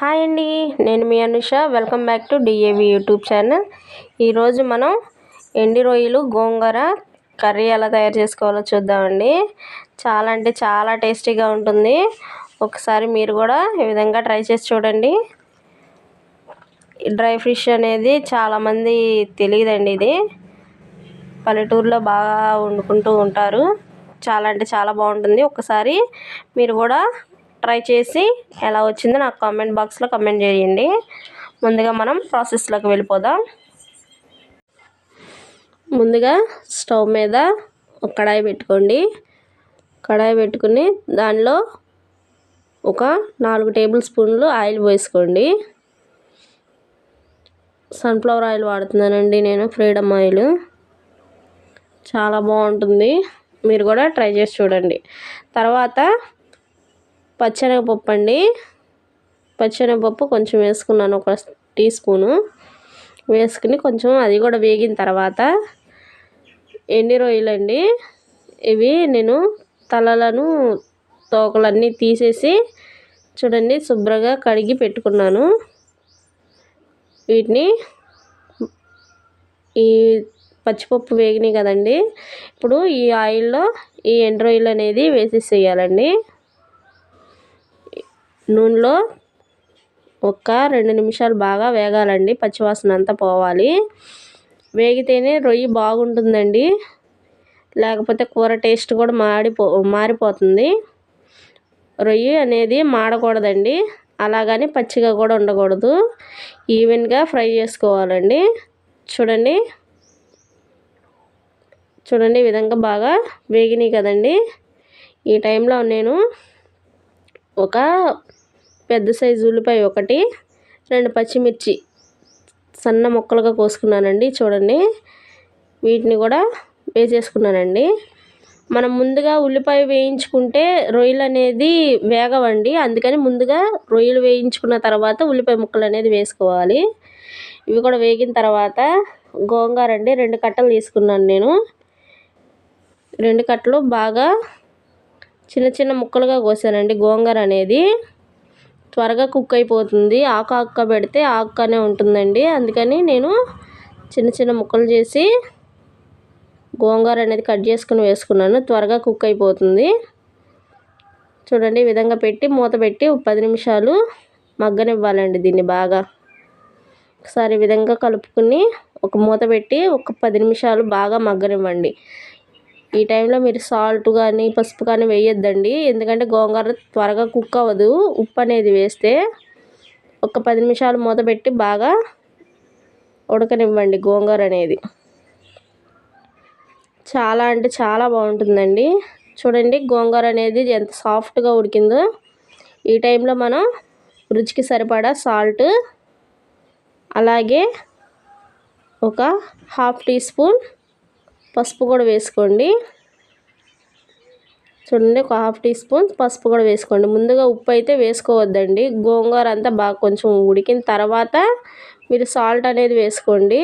Hi అండి నేను మీ Anusha. Welcome back to DAV YouTube channel. ఈరోజు మనం ఎండి రొయ్యలు గోంగూర కర్రీ ఎలా తయారు చేసుకోవాలో చూద్దామండి. చాలా అంటే చాలా టేస్టీగా ఉంటుంది. ఒకసారి మీరు కూడా ఈ విధంగా ట్రై చేసి చూడండి. డ్రై ఫిష్ అనేది చాలామంది తెలియదండి ఇది. పల్లెటూరులో బాగా వండుకుంటూ ఉంటారు. చాలా అంటే చాలా బాగుంటుంది. ఒకసారి మీరు కూడా ట్రై చేసి ఎలా వచ్చిందో నాకు కామెంట్ బాక్స్లో కమెంట్ చేయండి. ముందుగా మనం ప్రాసెస్లోకి వెళ్ళిపోదాం. ముందుగా స్టవ్ మీద ఒక కడాయి పెట్టుకోండి. కడాయి పెట్టుకుని దానిలో ఒక నాలుగు టేబుల్ స్పూన్లు ఆయిల్ పోసుకోండి. సన్ఫ్లవర్ ఆయిల్ వాడుతున్నానండి నేను ఫ్రీడమ్ ఆయిల్. చాలా బాగుంటుంది. మీరు కూడా ట్రై చేసి చూడండి. తర్వాత పచ్చెనగపప్పు అండి. పచ్చెనగపప్పు కొంచెం వేసుకున్నాను ఒక టీ స్పూను. వేసుకుని కొంచెం అది కూడా వేగిన తర్వాత ఎండి రొయ్యలండి? ఇవి నేను తలలను తోకలన్నీ తీసేసి చూడండి శుభ్రంగా కడిగి పెట్టుకున్నాను. వీటిని ఈ పచ్చిపప్పు వేగినాయి కదండి. ఇప్పుడు ఈ ఆయిల్లో ఈ ఎండ్రాయిల్ అనేది వేసేసేయాలండి. నూనెలో ఒక రెండు నిమిషాలు బాగా వేగాలండి. పచ్చివాసన అంతా పోవాలి. వేగితేనే రొయ్యి బాగుంటుందండి. లేకపోతే కూర టేస్ట్ కూడా మాడిపో మారిపోతుంది. రొయ్యి అనేది మాడకూడదండి. అలాగని పచ్చిగా కూడా ఉండకూడదు. ఈవెన్గా ఫ్రై చేసుకోవాలండి. చూడండి. చూడండి ఈ విధంగా బాగా వేగినాయి కదండి. ఈ టైంలో నేను ఒక పెద్ద సైజు ఉల్లిపాయ ఒకటి రెండు పచ్చిమిర్చి సన్న ముక్కలుగా కోసుకున్నానండి చూడండి. వీటిని కూడా వేసేసుకున్నానండి. మనం ముందుగా ఉల్లిపాయ వేయించుకుంటే రొయ్యలు అనేది వేగవండి. అందుకని ముందుగా రొయ్యలు వేయించుకున్న తర్వాత ఉల్లిపాయ ముక్కలు అనేది వేసుకోవాలి. ఇవి కూడా వేగిన తర్వాత గోంగూర అండి రెండు కట్టలు తీసుకున్నాను నేను. రెండు కట్టలు బాగా చిన్న చిన్న ముక్కలుగా కోసానండి గోంగూర అనేది. త్వరగా కుక్ అయిపోతుంది. ఆకు ఆక్క పెడితే ఆకునే ఉంటుందండి. అందుకని నేను చిన్న చిన్న ముక్కలు చేసి గోంగూర అనేది కట్ చేసుకుని వేసుకున్నాను. త్వరగా కుక్ అయిపోతుంది. చూడండి ఈ విధంగా పెట్టి మూత పెట్టి పది నిమిషాలు మగ్గనివ్వాలండి దీన్ని బాగా. ఒకసారి ఈ విధంగా కలుపుకుని ఒక మూత పెట్టి ఒక పది నిమిషాలు బాగా మగ్గనివ్వండి. ఈ టైంలో మీరు సాల్ట్ కానీ పసుపు కానీ వేయొద్దండి. ఎందుకంటే గోంగూర త్వరగా కుక్ అవ్వదు. ఉప్పు అనేది వేస్తే ఒక పది నిమిషాలు మూత పెట్టి బాగా ఉడకనివ్వండి గోంగూర అనేది. చాలా అంటే చాలా బాగుంటుందండి. చూడండి గోంగూర అనేది ఎంత సాఫ్ట్గా ఉడికిందో. ఈ టైంలో మనం రుచికి సరిపడా సాల్ట్ అలాగే ఒక హాఫ్ టీ స్పూన్ పసుపు కూడా వేసుకోండి. చూడండి ఒక హాఫ్ టీ స్పూన్ పసుపు కూడా వేసుకోండి. ముందుగా ఉప్పు అయితే వేసుకోవద్దండి. గోంగూర అంతా బాగా కొంచెం ఉడికిన తర్వాత మీరు సాల్ట్ అనేది వేసుకోండి.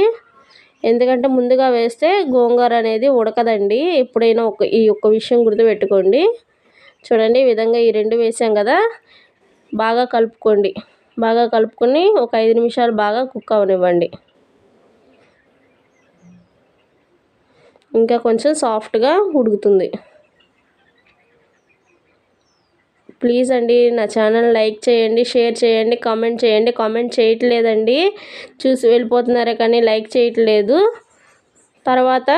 ఎందుకంటే ముందుగా వేస్తే గోంగూర అనేది ఉడకదండి. ఎప్పుడైనా ఒక ఈ ఒక్క విషయం గుర్తుపెట్టుకోండి. చూడండి ఈ విధంగా ఈ రెండు వేసాం కదా బాగా కలుపుకోండి. బాగా కలుపుకొని ఒక ఐదు నిమిషాలు బాగా కుక్ అవనివ్వండి. ఇంకా కొంచెం సాఫ్ట్గా ఉడుకుతుంది. ప్లీజ్ అండి నా ఛానల్ లైక్ చేయండి షేర్ చేయండి కామెంట్ చేయండి. కామెంట్ చేయట్లేదండి. చూసి వెళ్ళిపోతున్నారే కానీ లైక్ చేయట్లేదు. తర్వాత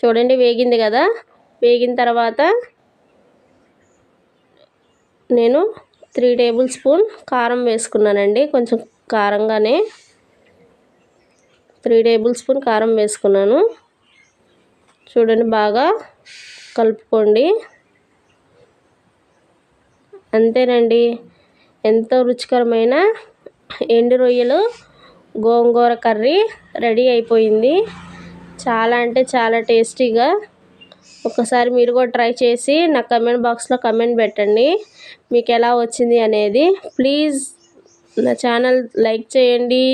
చూడండి వేగింది కదా. వేగిన తర్వాత నేను త్రీ టేబుల్ స్పూన్ కారం వేసుకున్నానండి. కొంచెం కారంగానే త్రీ టేబుల్ స్పూన్ కారం వేసుకున్నాను. చూడండి బాగా కలుపుకోండి. అంతేనండి. ఎంతో రుచికరమైన ఎండు రొయ్యలు గోంగూర కర్రీ రెడీ అయిపోయింది. చాలా అంటే చాలా టేస్టీగా ఒకసారి మీరు కూడా ట్రై చేసి నా కమెంట్ బాక్స్లో కమెంట్ పెట్టండి. మీకు ఎలా వచ్చింది అనేది. ప్లీజ్ నా ఛానల్ లైక్ చేయండి.